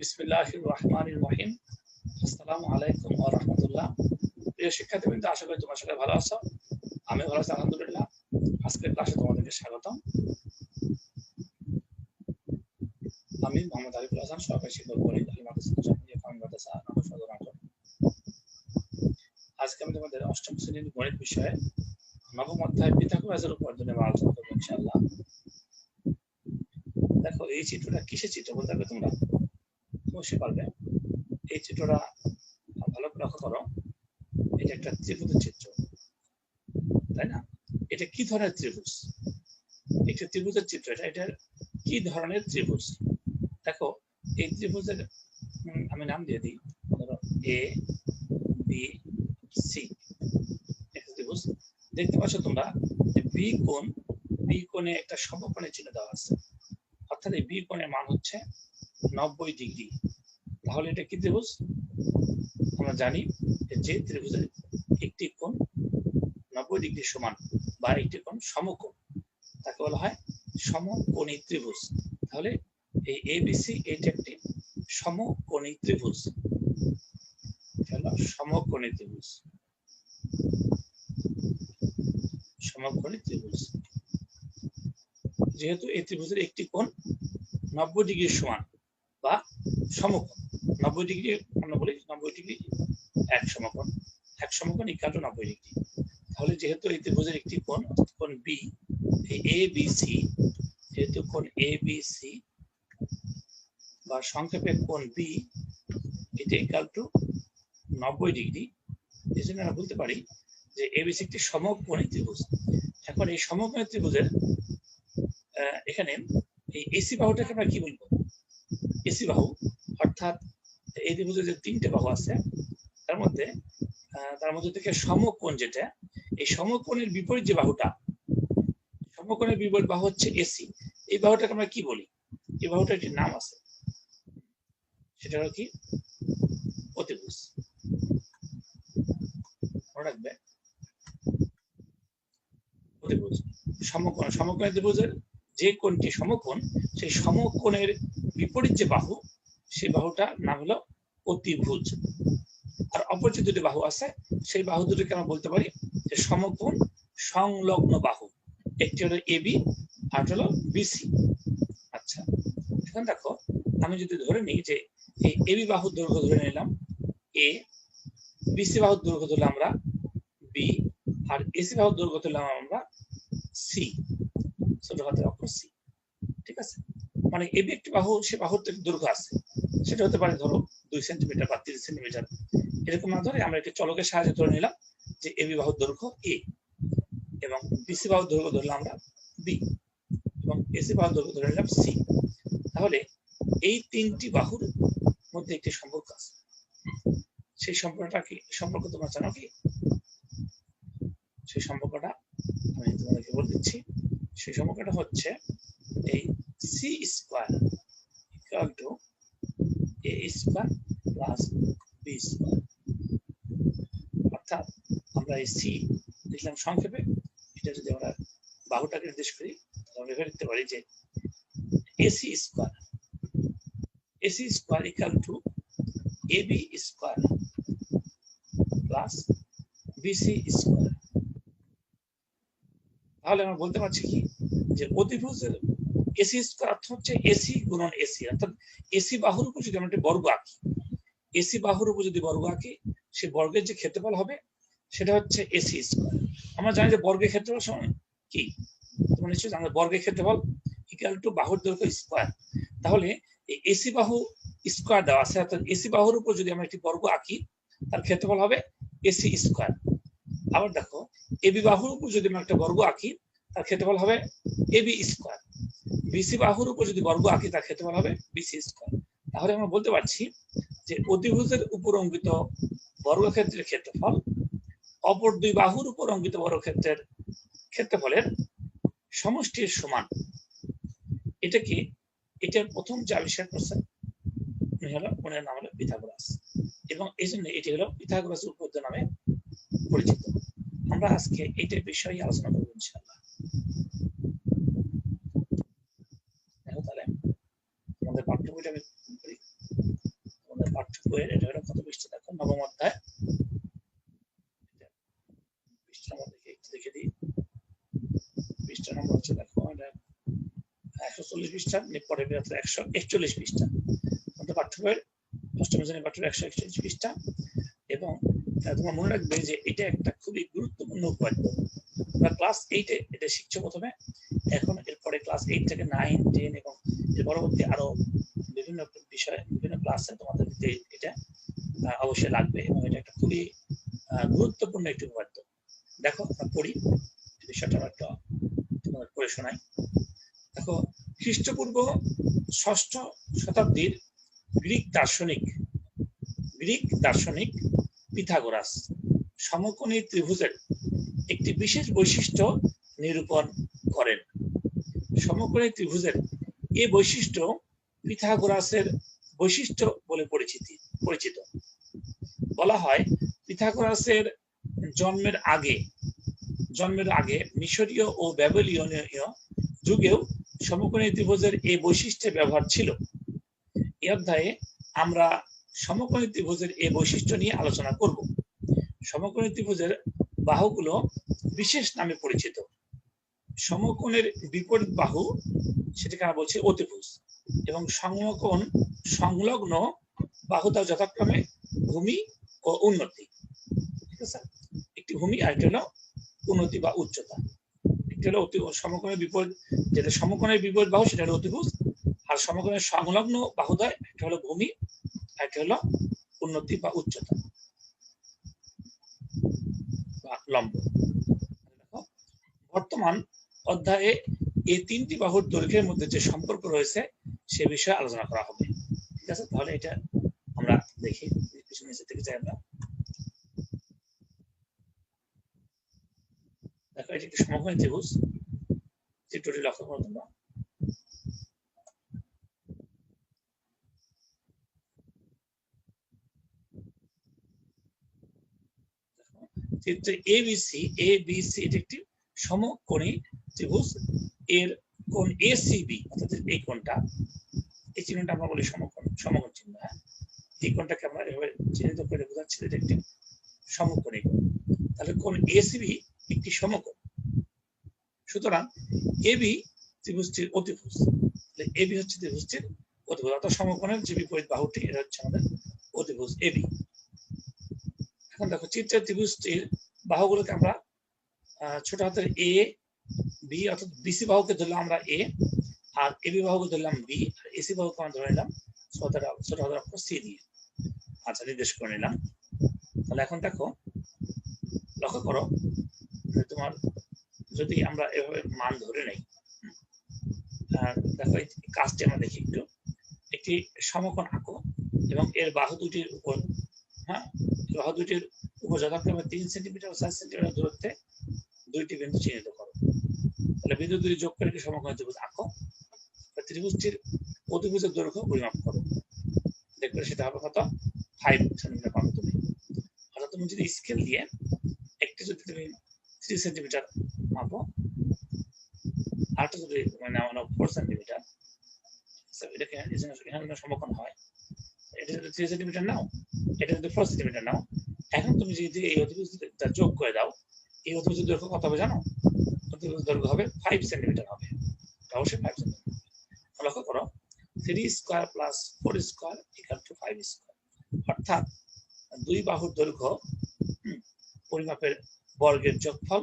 বিসমিল্লাহির রহমানির রহিম আসসালামু আলাইকুম ওয়া রাহমাতুল্লাহ। প্রিয় শিক্ষার্থীবৃন্দ, আশা করি তোমার সবাই ভালো আছো। আমি ভালো আছি, আলহামদুলিল্লাহ। আজকের ক্লাসে তোমাদেরকে স্বাগতম। আমি মোহাম্মদ আরিফুল হাসান, সহকারী শিক্ষক বলি আজকে আমি তোমাদের অষ্টম শ্রেণির গণিত বিষয়ে নবম অধ্যায় পৃথক রাজের উপর জন্য আলোচনা করব ইনশাআল্লাহ। দেখো, এই চিত্রটা কিসের চিত্র বলতে পারবে তোমরা? অবশ্যই পারবে। এই চিত্রটা ভালো করে লক্ষ্য করো। এটা একটা ত্রিভুজের চিত্র, তাই না? এটা কি ধরনের ত্রিভুজ? একটা ত্রিভুজের চিত্র, এটা এটা কি ধরনের ত্রিভুজ? দেখো, এই ত্রিভুজের আমি নাম দিয়ে দিই। ধরো এ বি সি একটা ত্রিভুজ। দেখতে পাচ্ছ তোমরা বি কোণ বি কোণে একটা সমকোণের চিহ্ন দেওয়া আছে। অর্থাৎ এই বি কোণের মান হচ্ছে নব্বই ডিগ্রি। তাহলে এটা কি ত্রিভুজ? আমরা জানি যে ত্রিভুজের একটি কোণ নব্বই ডিগ্রি সমান বা একটি কোণ সমকোণ। তাকে বলা হয় সমকোণী ত্রিভুজ। তাহলে এই এবিসি এটি একটি সমকোণী ত্রিভুজ। সমকোণী ত্রিভুজ। সমকোণী ত্রিভুজ। যেহেতু এই ত্রিভুজের একটি কোণ নব্বই ডিগ্রি সমান বা সমকোণ। নব্বই ডিগ্রি আমরা বলি নব্বই ডিগ্রি, এক সমকোণ। এক সমকোণ ইকাল টু নব্বই ডিগ্রি। তাহলে যেহেতু এই ত্রিভুজের একটি কোণ কোণ বি এ বি সি যেহেতু কোণ এ বি সি বা সংক্ষেপে কোণ বি এটা ইকাল টু নব্বই ডিগ্রি। এই জন্য আমরা বলতে পারি যে এবিসি একটি সমকোণী ত্রিভুজ। এখন এই সমকোণী ত্রিভুজের এখানে এই এসি বাহুটাকে আমরা কি বলব? এসি বাহু, অর্থাৎ এই ত্রিভুজের যে তিনটে বাহু আছে, তার মধ্যে তার মধ্যে থেকে সমকোণ যেটা, এই সমকোণের বিপরীত যে বাহুটা, সমকোণের বিপরীত বাহু হচ্ছে এসি এই বাহুটাকে আমরা কি বলি? এই বাহুটার একটি নাম আছে। সেটা হলো কি? অতিভুজ। রাখবে? অতিভুজ। সমকোণ। সমকোণের ত্রিভুজের যে কোণটি সমকোণ, সেই সমকোণের বিপরীত যে বাহু সেই বাহুটার নাম হলো অতিভুজ। আর অপর যে দুটি বাহু আছে, সেই বাহু দুটিকে আমরা বলতে পারি যে সমকোণ সংলগ্ন বাহু। একটি হলো এবি আর হলো বিসি আচ্ছা এখন দেখো, আমি যদি ধরে নিই যে এই এবি বাহুর দৈর্ঘ্য ধরে নিলাম, এ বিসি বাহুর দৈর্ঘ্য ধরলাম আমরা বি, আর এসি বাহুর দৈর্ঘ্য ধরলাম আমরা সি। ছোট হাতের অক্ষর সি, ঠিক আছে? মানে এবি একটি বাহু, সে বাহুর দৈর্ঘ্য আছে। সেটা হতে পারে ধরো দুই সেন্টিমিটার বা তিরিশ সেন্টিমিটার এরকম না ধরে আমরা একটি চলকের সাহায্যে ধরে নিলাম যে এবি বাহুর দৈর্ঘ্য এ এবং বিসি বাহুর দৈর্ঘ্য ধরলাম আমরা বি এবং এসি বাহুর দৈর্ঘ্য ধরে নিলাম সি। তাহলে এই তিনটি বাহুর মধ্যে একটি সম্পর্ক আছে। সেই সম্পর্কটা কি, সম্পর্ক তোমরা জানো কি? সেই সম্পর্কটা আমি তোমাদেরকে বলে দিচ্ছি। সেই সম্পর্কটা হচ্ছে এই C square equal to A square plus B square অর্থাৎ আমরা এই সি লিখলাম সংক্ষেপে। এটা যদি আমরা বাহুটাকে নির্দেশ করি, তাহলে ভেবে লিখতে পারি যে AC square AC square equal to AB square plus BC square তাহলে আমরা বলতে পারছি কি? যে অতিভুজের এসি স্কোয়ার অর্থ হচ্ছে এসি গুণন এসি অর্থাৎ এসি বাহুর উপর যদি আমরা একটা বর্গ আঁকি এসি বাহুর উপর যদি বর্গ আঁকি, সে বর্গের যে ক্ষেত্রফল হবে, সেটা হচ্ছে এসি স্কোয়ার আমরা জানি যে বর্গের ক্ষেত্রফল সমান কি? তোমরা নিশ্চয়ই জানো বর্গের ক্ষেত্রফল ইকুয়াল টু বাহুর দৈর্ঘ্য স্কোয়ার তাহলে এসি বাহু স্কোয়ার দেওয়া আছে, অর্থাৎ এসি বাহুর উপর যদি আমরা একটি বর্গ আঁকি, তার ক্ষেত্রফল হবে এসি স্কোয়ার আবার দেখো এবি বাহুর উপর যদি আমরা একটা বর্গ আঁকি, তার ক্ষেত্রফল হবে এবি স্কোয়ার বিসি বাহুর উপর যদি বর্গ আঁকি, তার ক্ষেত্রফল হবে বিসি স্কোয়ার তাহলে আমরা বলতে পারছি যে অতিভুজের উপর অঙ্কিত বর্গক্ষেত্রের ক্ষেত্রফল, অপর দুই বাহুর উপর অঙ্কিত বর্গক্ষেত্রের ক্ষেত্রফলের সমষ্টির সমান। এটা কি? এটার প্রথম যে আবিষ্কার করছেন উনি হলো ওনার নাম হলো পিথাগোরাস। এবং এই জন্য এটি হলো পিথাগোরাস উপপাদ্য নামে পরিচিত। আমরা আজকে এইটার বিষয়ে আলোচনা করব ইনশাআল্লাহ তাহলে আমাদের পাঠ্য বইটা আমি করি। পাঠ্য বইয়ের এটা হলো কত পৃষ্ঠা, দেখো, নবম অধ্যায়। পৃষ্ঠা দেখে একটু দেখে দিই। পৃষ্ঠা নম্বর হচ্ছে, দেখো একশো চল্লিশ পৃষ্ঠা পরে বেরোতে একশো একচল্লিশ পৃষ্ঠা। আমাদের পাঠ্য বইয়ের অষ্টম শ্রেণির পাঠ্য একশো একচল্লিশ পৃষ্ঠা। এবং তোমার মনে রাখবে যে এটা একটা খুবই গুরুত্বপূর্ণ উপাদ্য তোমরা ক্লাস এইটে এটা শিখছো প্রথমে, এখন এরপরে ক্লাস এইট থেকে নাইন টেন এবং এর পরবর্তী আরও বিভিন্ন বিষয়, বিভিন্ন ক্লাসে তোমাদের এটা অবশ্যই লাগবে এবং এটা একটা খুবই গুরুত্বপূর্ণ একটি উপাদ্য দেখো, আমরা পড়ি বিষয়টা একটু তোমাদের পড়ে শোনাই। দেখো, খ্রিস্টপূর্ব ষষ্ঠ শতাব্দীর গ্রিক দার্শনিক গ্রিক দার্শনিক পিথাগোরাস সমকোণী ত্রিভুজের একটি বিশেষ বৈশিষ্ট্য নিরূপণ করেন। সমকোণী ত্রিভুজের এই বৈশিষ্ট্য পিথাগোরাসের বৈশিষ্ট্য বলে পরিচিতি, পরিচিত। বলা হয়, পিথাগোরাসের জন্মের আগে জন্মের আগে মিশরীয় ও ব্যাবিলনীয় যুগেও সমকোণী ত্রিভুজের এই বৈশিষ্ট্যের ব্যবহার ছিল। এই অধ্যায়ে আমরা সমকোণী ত্রিভুজের এই বৈশিষ্ট্য নিয়ে আলোচনা করব। সমকোণী ত্রিভুজের বাহুগুলো বিশেষ নামে পরিচিত। সমকোণের বিপরীত বাহু, সেটাকে আমরা বলছি অতিভুজ। এবং সমকোণ সংলগ্ন বাহুতা যথাক্রমে ভূমি ও উন্নতি। ঠিক আছে? একটি ভূমি আর একটি হলো উন্নতি বা উচ্চতা। একটি হলো অতি সমকোণের বিপরীত, যেটা সমকোণের বিপরীত বাহু, সেটা হলো অতিভুজ। আর সমকোণের সংলগ্ন বাহুদয়, একটা হলো ভূমি আর একটা হলো উন্নতি বা উচ্চতা। বা লম্ব। বর্তমান অধ্যায়ে এই তিনটি বাহুর দৈর্ঘ্যের মধ্যে যে সম্পর্ক রয়েছে সে বিষয়ে আলোচনা করা হবে। ঠিক আছে? তাহলে এটা আমরা দেখি পিছনে নিচে থেকে যাই আমরা। দেখো, এটি একটি সমকোণী ত্রিভুজ। চিত্রটি লক্ষ্য করো তোমরা। চিত্রে A B C, A B C, এটি একটি সমকোণী ত্রিভুজ। এর কোণ এ সি বি অর্থাৎ এই কোণটা, এই চিহ্নটা আমরা বলি সমকোণ সমকোণ চিহ্ন হ্যাঁ? এই কোণটাকে আমরা এভাবে চিহ্নিত করে বোঝাচ্ছি যে একটি সমকোণী কোণ। তাহলে এ সি বি একটি সমকোণ। সুতরাং এ বি ত্রিভুজটির অতিভুজ, তাহলে এ বি হচ্ছে ত্রিভুজটির অতিভুজ, অর্থাৎ সমকোণের যে বিপরীত বাহুটি, এটা হচ্ছে আমাদের অতিভুজ এ বি এখন দেখো চিত্রের ত্রিভুজটির বাহুগুলোকে আমরা ছোট হাতের এ বি অর্থাৎ বিসি বাহুকে ধরলাম আমরা এ আর এবি বাহুকে ধরলাম বি আর এসি বাহুকে আমরা ধরে নিলাম ছোট হাতের ছোট হাতের অক্ষর সি দিয়ে। আচ্ছা নির্দেশ করে নিলাম। তাহলে এখন দেখো, লক্ষ্য করো তোমার যদি আমরা এভাবে মান ধরে নেই দেখো কাজটি আমরা দেখি একটু। একটি সমকোণ আঁকো এবং এর বাহু দুটির উপর হ্যাঁ বাহু দুটির উপর যথাক্রমে তিন সেন্টিমিটার ও চার সেন্টিমিটার দূরত্বে দুইটি বিন্দু চিহ্নিত তাহলে বিন্দু দুটি যোগ করে একটি সমকোণ ত্রিভুজ আঁকো। ত্রিভুজটির অতিভুজের দৈর্ঘ্য পরিমাপ করো। দেখবে সেটা হবে কত? ফাইভ সেন্টিমিটার পাবে তুমি। অর্থাৎ তুমি যদি স্কেল দিয়ে একটি যদি তুমি থ্রি সেন্টিমিটার মাপো, আরেকটা যদি মানে নামানো ফোর সেন্টিমিটার এটাকে এখানে সমকোণ হয়। এটা যদি থ্রি সেন্টিমিটার নাও, এটা যদি ফোর সেন্টিমিটার নাও, এখন তুমি যদি এই অতিভুজটা যোগ করে দাও, এই অতিভুজের দৈর্ঘ্য কত হবে জানো? অতিভুজ দৈর্ঘ্য হবে ফাইভ সেন্টিমিটার হবে। অবশ্যই ফাইভ সেন্টিমিটার লক্ষ্য করো three square plus four square equal to five square অর্থাৎ দুই বাহুর দৈর্ঘ্য পরিমাপের বর্গের যোগফল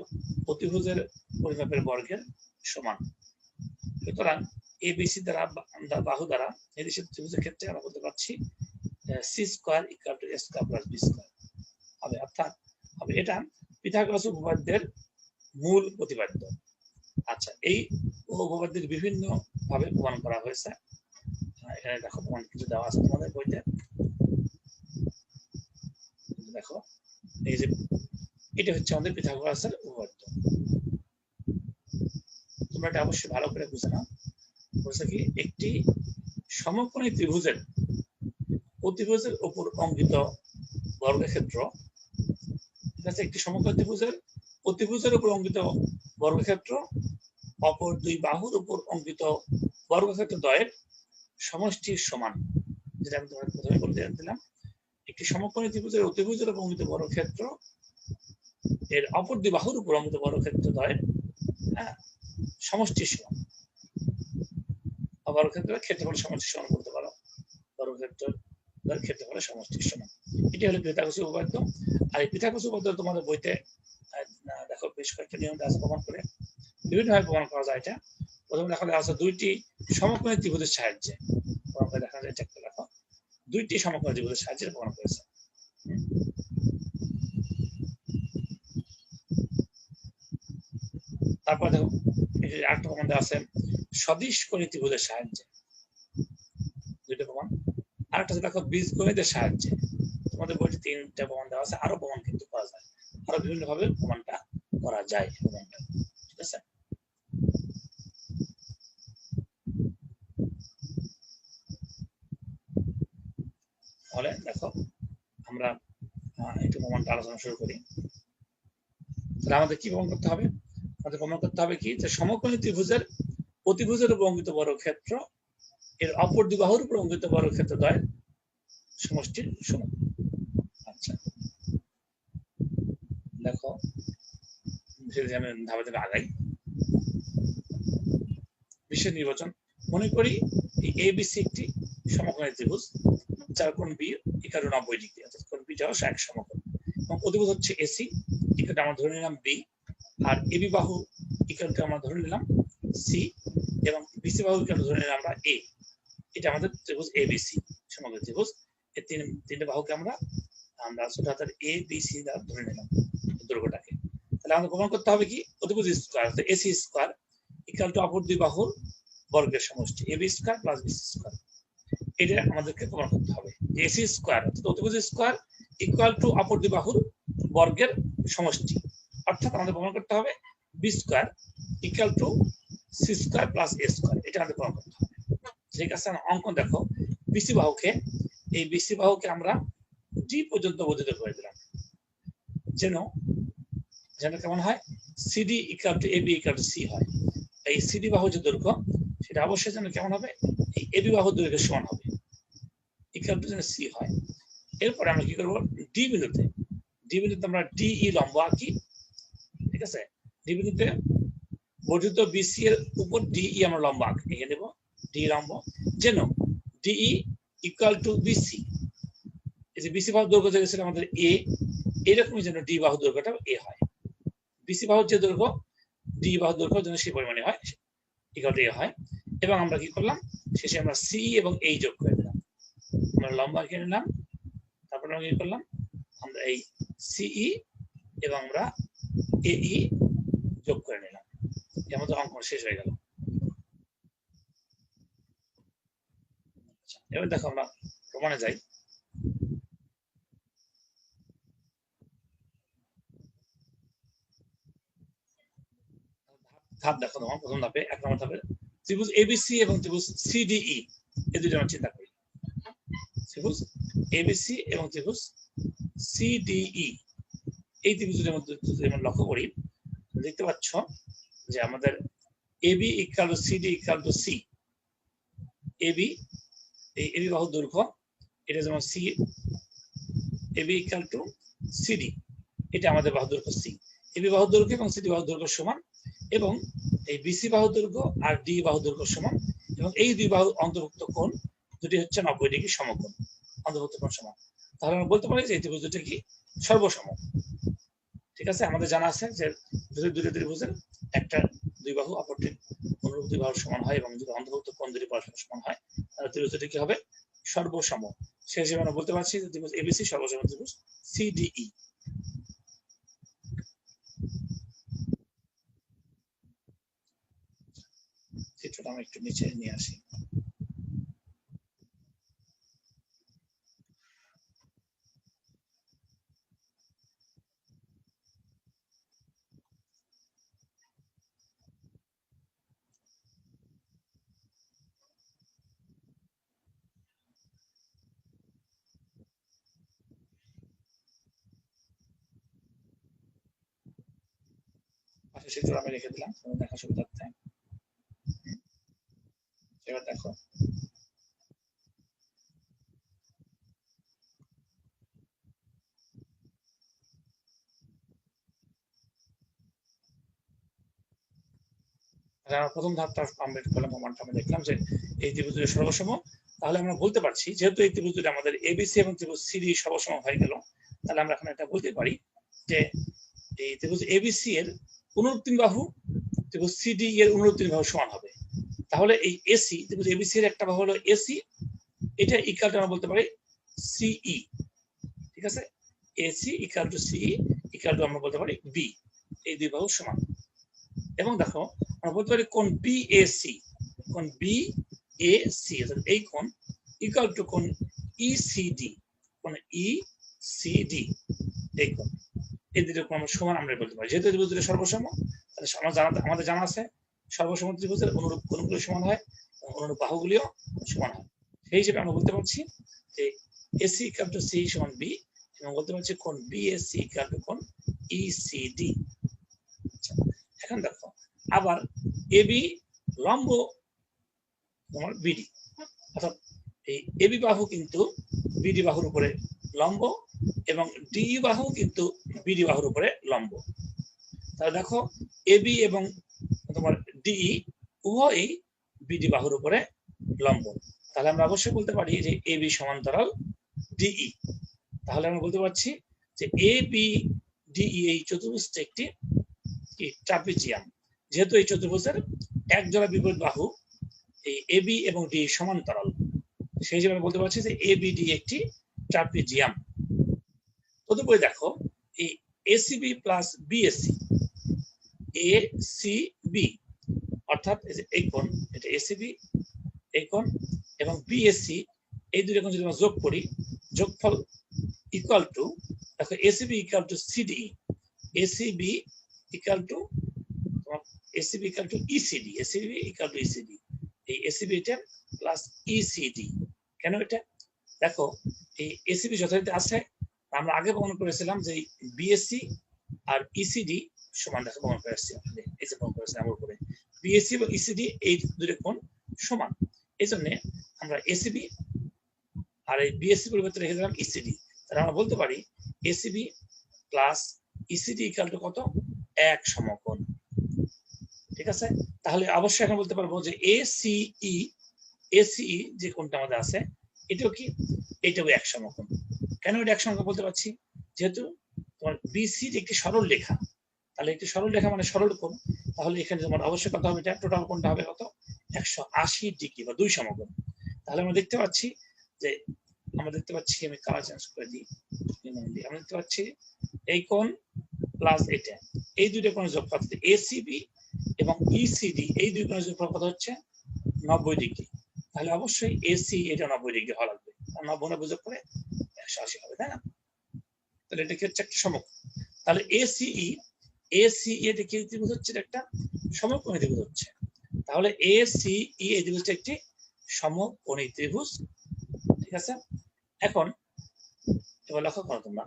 অতিভুজের পরিমাপের বর্গের সমান। সুতরাং এবিসি দ্বারা বাহু দ্বারা নির্দিষ্ট ত্রিভুজের ক্ষেত্রে আমরা বলতে পারছি C square equal to A square plus B square হবে, অর্থাৎ, হবে এটা পিথাগোরাস উপপাদ্যের মূল প্রতিপাদ্য আচ্ছা এই উপপাদ্যের বিভিন্ন ভাবে প্রমাণ করা হয়েছে। এখানে দেখো, প্রমাণ কিছু দেওয়া আছে তোমাদের বইতে। দেখো, এই যে, এটা হচ্ছে আমাদের পিথাগোরাসের উপপাদ্য। তোমরা এটা অবশ্যই ভালো করে বুঝে নাও। বলছে কি, একটি সমকোণী ত্রিভুজের অতিভুজের উপর অঙ্কিত বর্গক্ষেত্র, ঠিক আছে? একটি সমকোণী ত্রিভুজের অতিভুজের উপর অঙ্কিত বর্গক্ষেত্র, অপর দুই বাহুর উপর অঙ্কিত বর্গক্ষেত্র দ্বয়ের সমষ্টির সমান, যেটা আমি তোমাকে প্রথমে বলে দিলাম। একটি সমকোণী ত্রিভুজের অতিভুজের প্রমিত বর্গক্ষেত্র, এর অপর দুই বাহুর উপর অমিত বর্গক্ষেত্র দ্বয়ের হ্যাঁ সমষ্টি সমান। বর্গক্ষেত্রের ক্ষেত্রফল সমষ্টি সমান করতে পারো। বর্গক্ষেত্র ক্ষেত্রফলের সমষ্টির সমান। এটি হলো পিথাগোরাস উপপাদ্য। আর এই পিথাগোরাস উপপাদ্য তোমাদের বইতে বেশ কয়েকটা নিয়ম আছে প্রমাণ করে। বিভিন্ন ভাবে প্রমাণ করা যায় এটা। প্রথমে দেখা যায় আছে দুইটি সমকোণী ত্রিভুজের সাহায্যে। প্রমাণ করে দেখা যায় একটা দেখো। দুইটি সমকোণী ত্রিভুজের সাহায্যে প্রমাণ করেছে। তারপর দেখো আরেকটা প্রমাণ দেওয়া আছে, সদিশ কোণী ত্রিভুজের সাহায্যে। দুইটা প্রমাণ। আরেকটা দেখো বীজ গণিতের সাহায্যে। তোমাদের বইটি তিনটা প্রমাণ দেওয়া আছে, আরও প্রমাণ কিন্তু করা যায়। আরও বিভিন্ন ভাবে প্রমাণটা করা যায় ঠিক আছে? তাহলে দেখো, আমরা একটু প্রমাণটা আলোচনা শুরু করি। তাহলে আমাদের কি প্রমাণ করতে হবে? আমাদের প্রমাণ করতে হবে কি? যে সমকোণী ত্রিভুজের অতিভুজের উপর অঙ্কিত বর্গক্ষেত্র, এর অপর দুই বাহুর উপর অঙ্কিত দ্বয় সমষ্টির সমান আচ্ছা দেখো ধীরে ধীরে ধাপে ধাপে আগাই নির্বাচন, মনে করি এবিসি একটি ত্রিভুজ কোণ বি নব্বই ডিগ্রি, অর্থাৎ কোণ বি যাওয়া এক সমকোণ। এবং হচ্ছে এসি আমরা ধরে নিলাম বি আর এবি বাহু এখানকে আমরা ধরে নিলাম সি এবং বিসি বাহু ধরে নিলাম আমরা এ এটা আমাদের ত্রিভুজ এবিসি সমগ্র ত্রিভুজ। এই তিন, তিনটে বাহুকে আমরা আমরা এ বি সি দ্বারা ধরে নিলাম দৈর্ঘ্যটাকে তাহলে আমাদের প্রমাণ করতে হবে কি? অতিভুজ square AC square equal to অপর দুই বাহুর বর্গের সমষ্টি, A B square plus B square. এটা আমাদেরকে প্রমাণ করতে হবে এসি স্কোয়ার, অর্থাৎ অতিভুজ স্কোয়ার ইকুয়াল টু অপর দুই বাহুর বর্গের সমষ্টি। অর্থাৎ আমাদের প্রমাণ করতে হবে B square equal to C square plus A square. এটা আমাদের প্রমাণ করতে হবে। ঠিক আছে অঙ্কন দেখো। বিসি বাহুকে, এই বিসি বাহুকে আমরা ডি পর্যন্ত বর্ধিত করে দিলাম যেন যেন কেমন হয়? CD equal to AB to C হয়। এই সিডি বাহু যে দৈর্ঘ্য, সেটা অবশ্যই যেন কেমন হবে? এই এবি বাহু দৈর্ঘ্যের সমান হবে। ইকুয়াল টু যেন সি হয়। এরপরে আমরা কি করব? ডি বিন্দুতে। ডি বিন্দুতে আমরা ডিই লম্ব আঁকি। ঠিক আছে? ডি বিন্দুতে বর্ধিত বিসি এর উপর ডিই আমরা লম্ব আঁকি এঁকে দেবো ডি লম্ব। যেন ডিই ইকুয়াল টু বিসি এই যে বিসি বাহু দৈর্ঘ্য যেটা আমাদের এ এরকমই যেন ডি বাহু দৈর্ঘ্যটা এ হয়। বিসি বাহুর যে দৈর্ঘ্য ডি বাহু দৈর্ঘ্য যেন সেই পরিমাণে হয় ইকুয়াল টু হয়। এবং আমরা কি করলাম? শেষে আমরা সি এবং এই যোগ করে দিলাম। আমরা লম্বা এঁকে নিলাম। তারপরে আমরা কি করলাম? আমরা এই সিই এবং আমরা এই যোগ করে নিলাম। মধ্যে অঙ্কন শেষ হয়ে গেল। এবার দেখো আমরা প্রমাণে যাই। ধাপ দেখো, তোমার প্রথম ধাপে, এক নম্বর ধাপে, ত্রিভুজ এবিসি এবং ত্রিভুজ সিডিই এই দুটো আমরা চিন্তা করি। ত্রিভুজ এবিসি এবং ত্রিভুজ সিডিই এই ত্রিভুজের মধ্যে যদি আমরা লক্ষ্য করি দেখতে পাচ্ছ যে আমাদের AB equal to CD equal to C AB এই এবি বাহু দৈর্ঘ্য? এটা যেমন C AB equal to CD এটা আমাদের বাহু দৈর্ঘ্য সি এবি বাহু দৈর্ঘ্য এবং সিডি বাহু দৈর্ঘ্য সমান, এবং এই বিসি বাহু দৈর্ঘ্য আর ডি বাহু দৈর্ঘ্য সমান এবং এই দুই বাহু অন্তর্ভুক্ত কোণ দুটি হচ্ছে নব্বই ডিগ্রি সমকোণ, অন্তর্ভুক্ত কোণ সমান। তাহলে আমরা বলতে পারি যে এই ত্রিভুজ দুটি কি? সর্বসম ঠিক আছে? আমাদের জানা আছে যে যদি দুটো ত্রিভুজের একটা দুই বাহু, অপরটি অনুরূপ দুই বাহুর সমান হয় এবং যদি অন্তর্ভুক্ত কোণ দুটি পরস্পর সমান হয়, তাহলে ত্রিভুজ দুটি কি হবে? সর্বসম সে হিসেবে আমরা বলতে পারছি যে ত্রিভুজ এবিসি সর্বসম ত্রিভুজ সিডিই চিত্রটা আমি একটু নিচে নিয়ে আসি। পাশে চিত্র আমি রেখে দিলাম। দেখা সুবিধার্থে করে দেখো। আমরা প্রথম ধাপটা কমপ্লিট করলাম, প্রমাণটা দেখলাম যে এই ত্রিভুজ সর্বসম। তাহলে আমরা বলতে পারছি, যেহেতু এই ত্রিভুজ আমাদের এবিসি এবং ত্রিভুজ সিডি সর্বসম হয়ে গেল, তাহলে আমরা এখানে এটা বলতে পারি যে এই ত্রিভুজ এবিসি এর অনুরূপ বাহু, ত্রিভুজ সিডি এর অনুরূপ তিন বাহু সমান হবে। তাহলে এই এসি ত্রিভুজ এবিসি এর একটা হলো এসি এটা ইকাল আমরা বলতে পারি সিই ঠিক আছে? AC equal to CE equal to আমরা বলতে পারি বি এই দুই বাহু সমান। এবং দেখো, আমরা বলতে পারি কোন বিএসি কোন বি এ সি এই কোন ইকাল টু কোন ইসিডি কোন ইসিডি এই কোন এই দুটো কোন সমান, আমরা বলতে পারি। যেহেতু দুটো সর্বসম, তাহলে জানা আমাদের জানা আছে। সর্বসম ত্রিভুজের অনুরূপ কোণগুলো সমান হয়, অনুরূপ বাহুগুলিও সমান হয়। সেই হিসেবে আমরা বলতে পারছি যে এসি ইকাল টু সি সমান বি এবং বলতে পারছি কোন বি বিএসসি ইকাল টু কোন ইসিডি এখন দেখো, আবার এবি লম্ব তোমার বিডি অর্থাৎ এই এবি বাহু কিন্তু বিডি বাহুর উপরে লম্ব, এবং ডি বাহু কিন্তু বিডি বাহুর উপরে লম্ব। তাহলে দেখো এবি এবং তোমার ডি উভয়ই বিডি বাহুর উপরে লম্ব। তাহলে আমরা অবশ্যই বলতে পারি যে এবি সমান্তরাল ডিই তাহলে আমরা বলতে পারছি যে এ বি ডিই এই চতুর্ভুজটি একটি কি? ট্রাপিজিয়াম। যেহেতু এই চতুর্ভুজের এক জোড়া বিপরীত বাহু, এই এবি এবং ডি সমান্তরাল। সেই হিসেবে বলতে পারছি যে এ বি ডি একটি ট্রাপিজিয়াম। তদুপরি দেখো, এই ACB plus BSC A C B অর্থাৎ এই কোণ এটা এসিবি এই কোণ এবং বিএসসি এই দুটো কোণ যদি আমরা যোগ করি, যোগফল ইকুয়াল টু দেখো ACB equal to CD ACB equal to ACB equal to ECD ACB equal to ECD এই এসিবি এটা প্লাস ইসিডি কেন এটা? দেখো এই এসিবি যথারীতি আছে, আমরা আগে প্রমাণ করেছিলাম যে বিএসসি আর ইসিডি সমান দেখো প্রমাণ করে আসছি। এই যে করেছি আমার উপরে বিএসসি এবং ইসিডি এই দুটো কোণ সমান। এই জন্য আমরা এসিবি আর এই বিএসসি পরিবর্তে রেখে দিলাম ইসিডি তাহলে আমরা বলতে পারি ACB plus ECD equal to কত? এক সমকোণ। ঠিক আছে? তাহলে অবশ্যই এখন বলতে পারব যে এসিই এসিই যে কোনটা আমাদের আছে, এটাও কি? এটাও এক সমকোণ। কেন এটা এক সমকোণ বলতে পারছি? যেহেতু তোমার বিসির একটি সরল লেখা তাহলে একটি সরল লেখা মানে সরল কোণ, তাহলে এখানে তোমার অবশ্যই কত হবে এটা? টোটাল কোণটা হবে কত? একশো আশি ডিগ্রি বা দুই সমকোণ। তাহলে আমরা দেখতে পাচ্ছি যে, আমরা দেখতে পাচ্ছি আমি কালার চেঞ্জ করে দিই। আমরা দেখতে পাচ্ছি এই কোণ প্লাস এটা। এই দুইটা কোণের যোগফল এসিবি এবং ইসিডি এই দুই কোণের যোগফল কত হচ্ছে? নব্বই ডিগ্রি। তাহলে অবশ্যই এসি এটা নব্বই ডিগ্রি হওয়া লাগবে। নব্বই নব্বই যোগ করে একশো আশি হবে, তাই না? তাহলে এটা কি হচ্ছে? একটা সমকোণ। তাহলে এসিই এটা কি ত্রিভুজ হচ্ছে একটা সমকোণী ত্রিভুজ হচ্ছে। তাহলে এসিই এই ত্রিভুজটা একটি সমকোণী ত্রিভুজ। ঠিক আছে? এখন এবার লক্ষ্য করো তোমরা।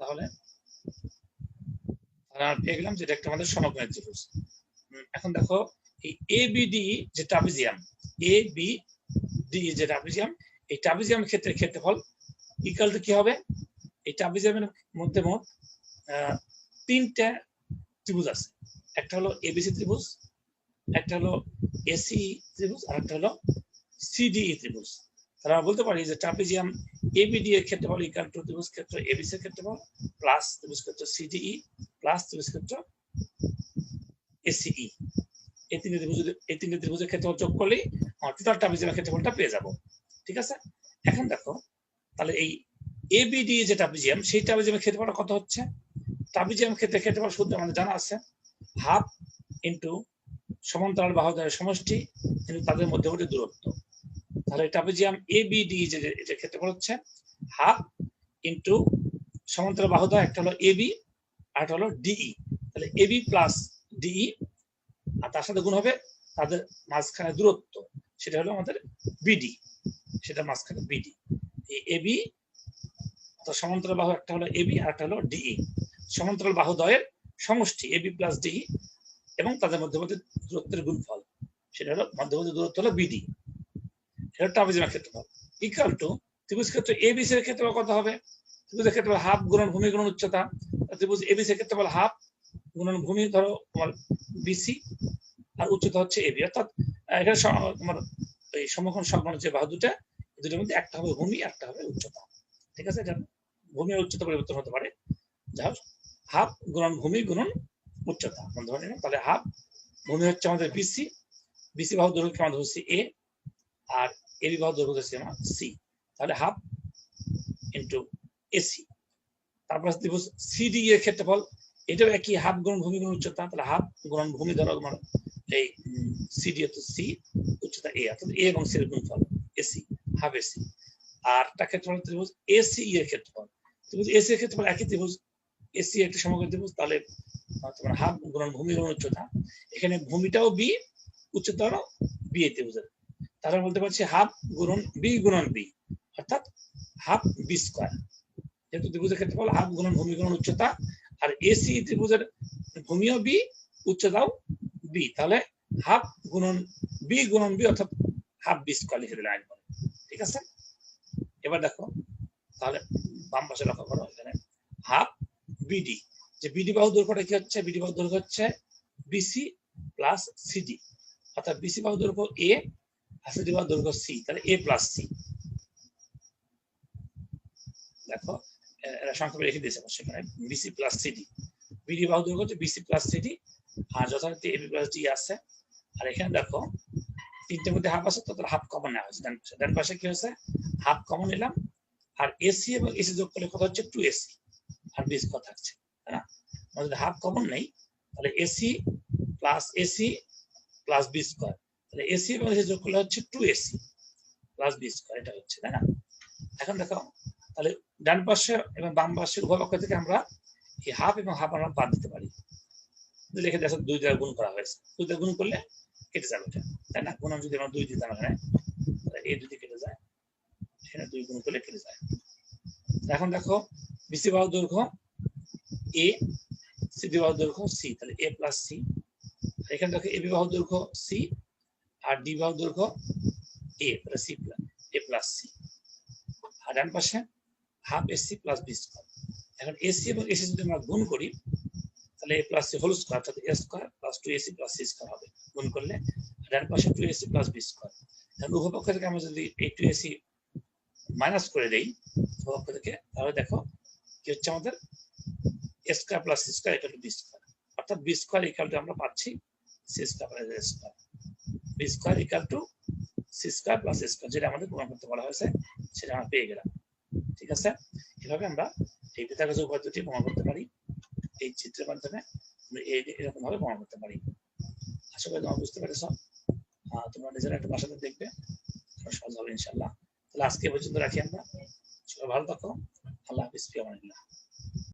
তাহলে যেটা একটা আমাদের সমকোণী ত্রিভুজ। এখন দেখো এ বিডি যে ট্রাপিজিয়াম এ বি ডি যে ট্রাপিজিয়াম এই ট্রাপিজিয়াম ক্ষেত্রে ক্ষেত্রফল ইকাল টু কি হবে? এই ট্রাপিজিয়ামের মধ্যে মোট তিনটা ত্রিভুজ আছে। একটা হলো এবিসি ত্রিভুজ, একটা হলো এসি ত্রিভুজ, আর একটা হলো সিডিই ত্রিভুজ। তাহলে আমরা বলতে পারি যে ট্রাপিজিয়াম এবিডি এর ক্ষেত্রফল ইকাল টু ত্রিভুজ ক্ষেত্র এবিসি এর ক্ষেত্রফল প্লাস ত্রিভুজ ক্ষেত্র সিডিই প্লাস ত্রিভুজ ক্ষেত্র এসিই এই তিনটে ত্রিভুজ এই তিনটে ত্রিভুজের ক্ষেত্রফল যোগ করলেই আমার টোটাল ট্রাপিজিয়ামের ক্ষেত্রফলটা পেয়ে যাব। ঠিক আছে? এখন দেখো, তাহলে এই এবিডি যে ট্রাপিজিয়াম সেই ট্রাপিজিয়ামের ক্ষেত্রফলটা কত হচ্ছে? ট্রাপিজিয়াম ক্ষেত্রে ক্ষেত্রফল সূত্র আমাদের জানা আছে। হাফ ইন্টু সমান্তরাল বাহুদ্বয়ের সমষ্টি কিন্তু তাদের মধ্যবর্তী দূরত্ব। তাহলে ট্রাপিজিয়াম এবিডি যে এটা ক্ষেত্রফল হচ্ছে হাফ ইন্টু সমান্তরাল বাহুদ্বয় একটা হলো এবি আর একটা হলো ডিই তাহলে এবি প্লাস ডিই আর তার সাথে গুণ হবে তাদের মাঝখানে দূরত্ব। সেটা হলো আমাদের বিডি সেটা মাঝখানে বিডি এবি সমান্তরাল বাহু একটা হলো এবি আর একটা হলো ডিই সমান্তরাল বাহু দ্বয়ের সমষ্টি এবি প্লাস ডিই এবং তাদের মধ্যবর্তী দূরত্বের গুণফল। সেটা হলো মধ্যবর্তী দূরত্ব হলো বিডি এটা ট্রাপিজিয়ামের ক্ষেত্রফল। ইকুয়াল টু ত্রিভুজ ক্ষেত্র এবিসি এর ক্ষেত্রফল কত হবে? ত্রিভুজের ক্ষেত্রফল হাফ গুণন ভূমি গুণন উচ্চতা। ত্রিভুজ এবিসি এর ক্ষেত্রফল হাফ গুণন ভূমি ধরো তোমার বিসি আর উচ্চতা হচ্ছে এবি অর্থাৎ এখানে তোমার, এই সমকোণ সংলগ্ন যে বাহু দুটা দুটোর মধ্যে একটা হবে ভূমি, একটা হবে উচ্চতা। ঠিক আছে? এটা ভূমি উচ্চতা পরিবর্তন হতে পারে। যা হাফ গুণন ভূমি গুণন উচ্চতা। ধরে নিলাম, তাহলে হাফ ভূমি হচ্ছে আমাদের বিসি বিসি বাহু দৈর্ঘ্য আমাদের হচ্ছে এ আর এবি বাহু দৈর্ঘ্য হচ্ছে আমার সি তাহলে হাফ ইন্টু এসি তারপর ত্রিভুজ সিডি এর ক্ষেত্রফল, এটাও একই হাফ গুণ ভূমি গুণ উচ্চতা, তাহলে হাফ গুণ ভূমি ধরো তোমার এই সিডি হচ্ছে সি উচ্চতা এ অর্থাৎ এ এবং সি এর গুণফল এসি হাফ এসি আর তার ক্ষেত্রফল ত্রিভুজ এসি এর ক্ষেত্রফল। ত্রিভুজ এসি এর ক্ষেত্রফল একই ত্রিভুজ এসি একটি সমগ্র ত্রিভুজ, তাহলে তোমার হাফ গুণন ভূমি গুণ উচ্চতা। এখানে ভূমিটাও বি উচ্চতাও বি এ ত্রিভুজের। তাহলে বলতে পারছি হাফ গুণন বি গুণন বি অর্থাৎ হাফ বি স্কোয়ার যেহেতু ত্রিভুজের ক্ষেত্রফল হাফ গুণন ভূমি গুণন উচ্চতা, আর এসি ত্রিভুজের ভূমিও বি উচ্চতাও বি, তাহলে হাফ গুণন বি গুণন বি অর্থাৎ হাফ বি স্কোয়ার লিখে দিলাম একবার ঠিক আছে? এবার দেখো, তাহলে বাম পাশে লক্ষ্য করো, এখানে হাফ বিডি। যে বিডি বাহু দৈর্ঘ্যটা কি হচ্ছে? বিডি বাহু দৈর্ঘ্য হচ্ছে বিসি প্লাস সিডি। অর্থাৎ বিসি বাহু দৈর্ঘ্য এ, আর সিডি বাহু দৈর্ঘ্য সি, তাহলে এ প্লাস সি। দেখো সংক্ষেপে রেখে দিয়েছে এখানে বিসি প্লাস সিডি। বিডি বাহু দৈর্ঘ্য হচ্ছে বিসি প্লাস সিডি আর যথারীতি এবি প্লাস ডি আছে। আর এখানে দেখো, তিনটের মধ্যে হাফ আছে, তো হাফ কমন নেওয়া হয়েছে। ডান পাশে ডান পাশে কি হয়েছে? হাফ কমন নিলাম। আর এসি এবং এসি যোগ করলে কত হচ্ছে? টু এসি আর বি স্কোয়ার থাকছে না? হাফ কমন নেই, তাহলে AC plus AC plus B square তাহলে এসি এবং এসি যোগ করলে হচ্ছে two AC plus B square এটা হচ্ছে, তাই না? এখন দেখো, তাহলে ডান পাশে এবং বাম পাশে উভয় পক্ষ থেকে আমরা এই হাফ এবং হাফ আমরা বাদ দিতে পারি। লিখে দেখো দুই দ্বারা গুণ করা হয়েছে। দুই দ্বারা গুণ করলে কেটে যাবে তাই না গুণন যদি আমরা দুই দিতাম এখানে এই দুটি কেটে যায় এখানে দুই গুণ করলে কেটে যায়। এখন দেখো বিসি বাহু দৈর্ঘ্য এ সিডি বাহু দৈর্ঘ্য সি, তাহলে এ প্লাস সি। এখানে দেখো, এ বিবাহ দৈর্ঘ্য সি, আর ডি বাহু দৈর্ঘ্য এ, তাহলে C plus A plus C. আর ডান পাশে half AC plus B square এখন এসি এবং এসি যদি আমরা গুণ করি তাহলে A plus C whole square অর্থাৎ A square plus two AC plus C square হবে। গুণ করলে ডান পাশে two AC plus B square এখন উভয় থেকে আমরা যদি এই টু এসি মাইনাস করে দেই উভয় থেকে তাহলে দেখো কি হচ্ছে আমাদের? A square plus C square equal to B square অর্থাৎ বি স্কোয়ার ইকাল টু আমরা পাচ্ছি C square plus A square B square equal to C square plus A square যেটা আমাদের প্রমাণ করতে বলা হয়েছে, সেটা আমরা পেয়ে গেলাম। ঠিক আছে? এভাবে আমরা এই পিথাগোরাস উপপাদ্যটি প্রমাণ করতে পারি। এই চিত্রের মাধ্যমে এরকম ভাবে প্রমাণ করতে পারি। আশা করি তোমরা বুঝতে পেরেছ। তোমরা নিজেরা একটা বাসাতে দেখবে। সহজ হবে ইনশাল্লাহ তাহলে আজকে পর্যন্ত রাখি আমরা। সবাই ভালো থাকো। আল্লাহ হাফিজ ফিয়ামানিল্লাহ